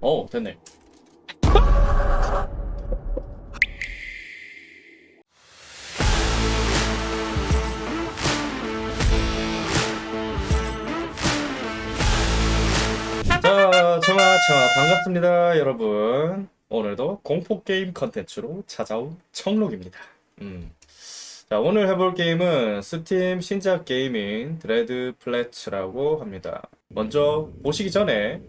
어 됐네. 자 청아 청아 반갑습니다 여러분. 오늘도 공포 게임 컨텐츠로 찾아온 청록입니다. 음. 자 오늘 해볼 게임은 스팀 신작 게임인 드레드 플래츠라고 합니다. 먼저 보시기 전에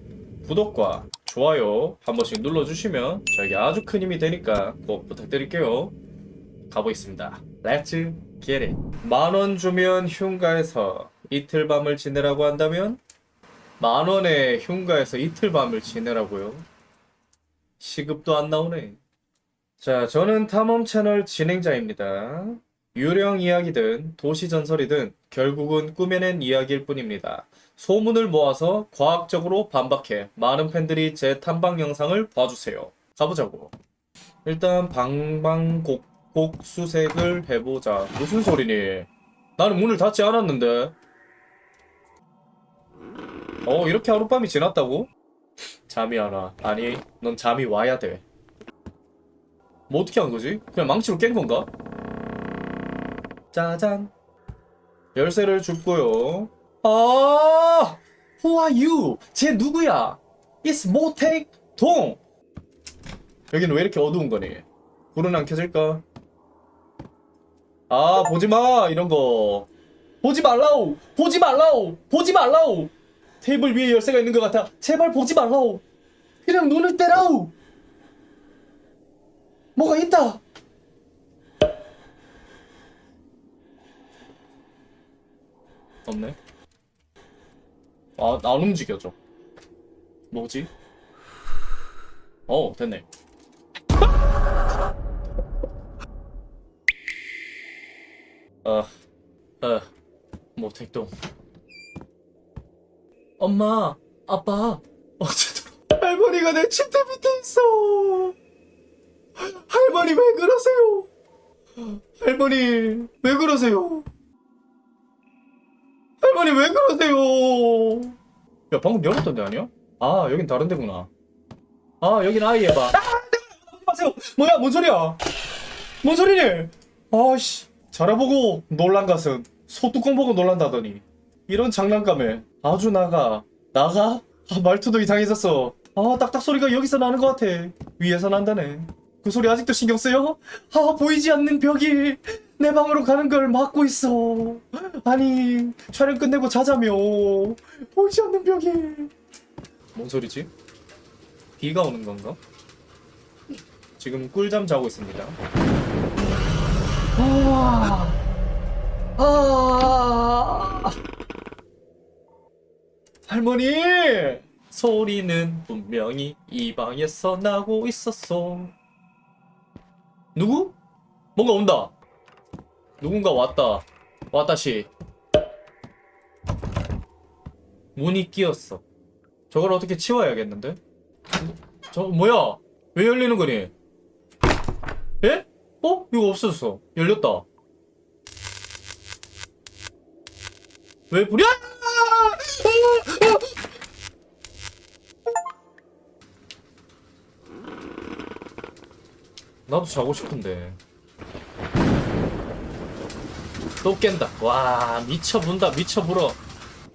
구독과 좋아요 한 번씩 눌러주시면 저에게 아주 큰 힘이 되니까 꼭 부탁드릴게요 가보겠습니다 렛츠 기릿 만원 주면 흉가에서 이틀 밤을 지내라고 한다면 만 원에 흉가에서 이틀 밤을 지내라고요? 시급도 안 나오네. 자, 저는 탐험 채널 진행자입니다. 유령 이야기든 도시 전설이든 결국은 꾸며낸 이야기일 뿐입니다. 소문을 모아서 과학적으로 반박해 많은 팬들이 제 탐방 영상을 봐주세요. 가보자고. 일단 방방곡곡 수색을 해보자. 무슨 소리니? 나는 문을 닫지 않았는데. 어, 이렇게 하룻밤이 지났다고? 잠이 안 와. 아니, 넌 잠이 와야 돼. 뭐 어떻게 한 거지? 그냥 망치로 깬 건가? 짜잔. 열쇠를 줍고요. 아! Who are you? 쟤 누구야? It's 모택 동! 여기는 왜 이렇게 어두운 거니? 불은 안 켜질까? 아, 보지 마! 이런 거. 보지 말라오! 보지 말라오! 보지 말라오! 테이블 위에 열쇠가 있는 것 같아. 제발 보지 말라오. 그냥 눈을 떼라오. 뭐가 있다. 없네. 아, 안 움직여져. 뭐지? 어, 됐네. 아, 아, 모택동. 엄마, 아빠, 어쨌든 할머니가 내 침대 밑에 있어. 할머니 왜 그러세요? 할머니 왜 그러세요? 할머니 왜 그러세요? 야 방금 열었던 데 아니야? 아 여긴 다른 데구나. 아 여긴 아이 해봐. 아, 마세요. 뭐야 뭔 소리야? 뭔 소리니? 아씨 자라보고 놀란 것은 소뚜껑 보고 놀란다더니 이런 장난감에 아주 나가 나가? 아, 말투도 이상해졌어 아 딱딱 소리가 여기서 나는 것 같아 위에서 난다네 그 소리 아직도 신경 쓰여? 아 보이지 않는 벽이 내 방으로 가는 걸 막고 있어 아니 촬영 끝내고 자자며 보이지 않는 벽이 뭔 소리지? 비가 오는 건가? 지금 꿀잠 자고 있습니다 아... 아... 할머니! 소리는 분명히 이 방에서 나고 있었어. 누구? 뭔가 온다. 누군가 왔다. 왔다시. 문이 끼었어. 저걸 어떻게 치워야겠는데? 저 뭐야? 왜 열리는 거니? 예? 어? 이거 없어졌어. 열렸다. 왜 불이야? 나도 자고 싶은데. 또 깬다. 와, 미쳐본다, 미쳐불어.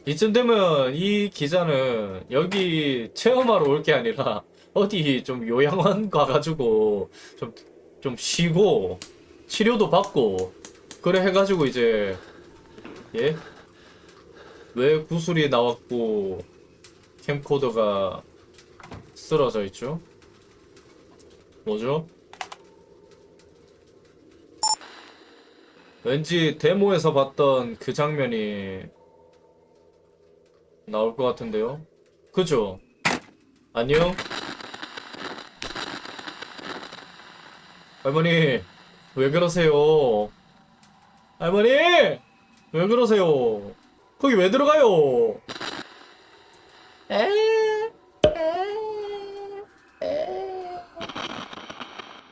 이쯤 되면 이 기자는 여기 체험하러 올 게 아니라 어디 좀 요양원 가가지고 좀, 좀 쉬고 치료도 받고 그래 해가지고 이제 예? 왜 구슬이 나왔고 캠코더가 쓰러져 있죠? 뭐죠? 왠지 데모에서 봤던 그 장면이 나올 것 같은데요? 그죠? 안녕? 할머니, 왜 그러세요? 할머니! 왜 그러세요? 거기 왜 들어가요? 에, 에, 에.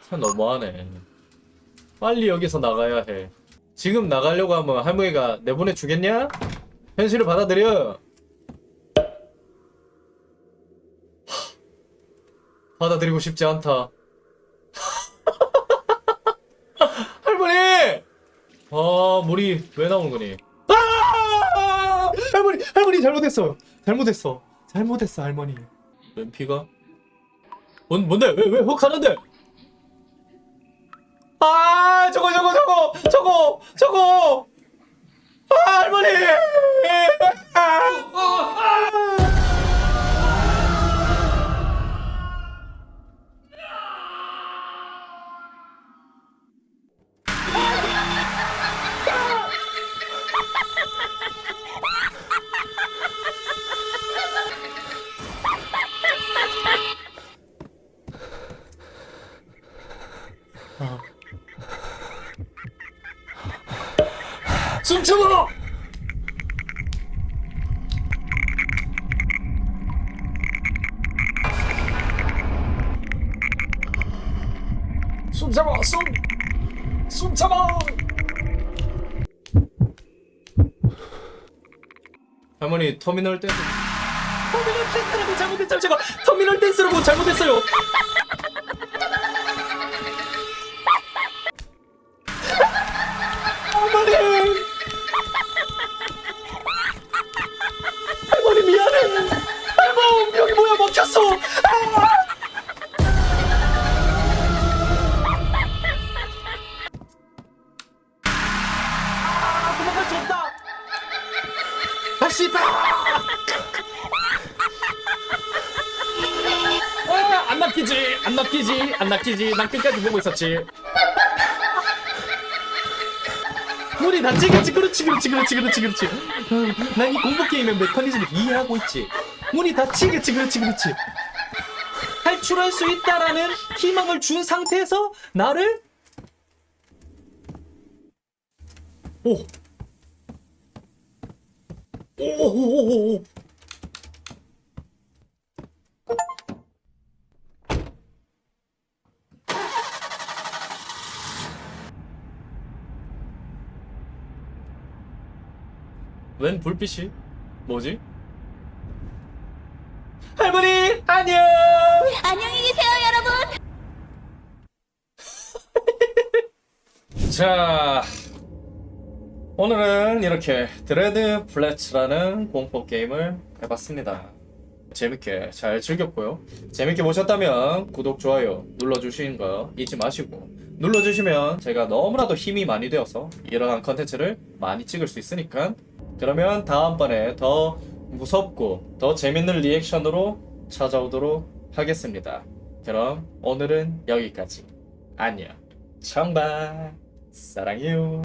참 너무하네. 빨리 여기서 나가야 해. 지금 나가려고 하면 할머니가 내보내 주겠냐? 현실을 받아들여. 하, 받아들이고 싶지 않다. 할머니! 아, 물이 왜 나오는 거니? 아! 할머니, 할머니 잘못했어. 잘못했어. 잘못했어, 할머니. 웬 피가? 뭔, 뭔데? 왜, 왜 흑하는데? 아, 저거, 저거, 저거, 저거, 저거! 아, 할머니! 아, 숨 참아! 숨 참아! 숨! 숨 참아! 할머니 터미널 댄스 터미널 댄스라고 잘못했어요 제가 터미널 댄스라고 잘못했어요 안 낚이지 안 낚이지. 난 끝까지 보고 있었지. 문이 닫히겠지 그렇지 그렇지 그렇지 그렇지 그렇지. 난 이 공포 게임의 메커니즘을 이해하고 있지. 문이 닫히겠지 그렇지 그렇지. 탈출할 수 있다라는 희망을 준 상태에서 나를 오 오오오오 웬 불빛이? 뭐지? 할머니 안녕. 안녕히 계세요, 여러분. 자 오늘은 이렇게 드레드 플래츠라는 공포 게임을 해봤습니다. 재밌게 잘 즐겼고요. 재밌게 보셨다면 구독, 좋아요 눌러주시는 거 잊지 마시고 눌러주시면 제가 너무나도 힘이 많이 되어서 이러한 컨텐츠를 많이 찍을 수 있으니까 그러면 다음번에 더 무섭고 더 재밌는 리액션으로 찾아오도록 하겠습니다. 그럼 오늘은 여기까지. 안녕. 청바 사랑해요.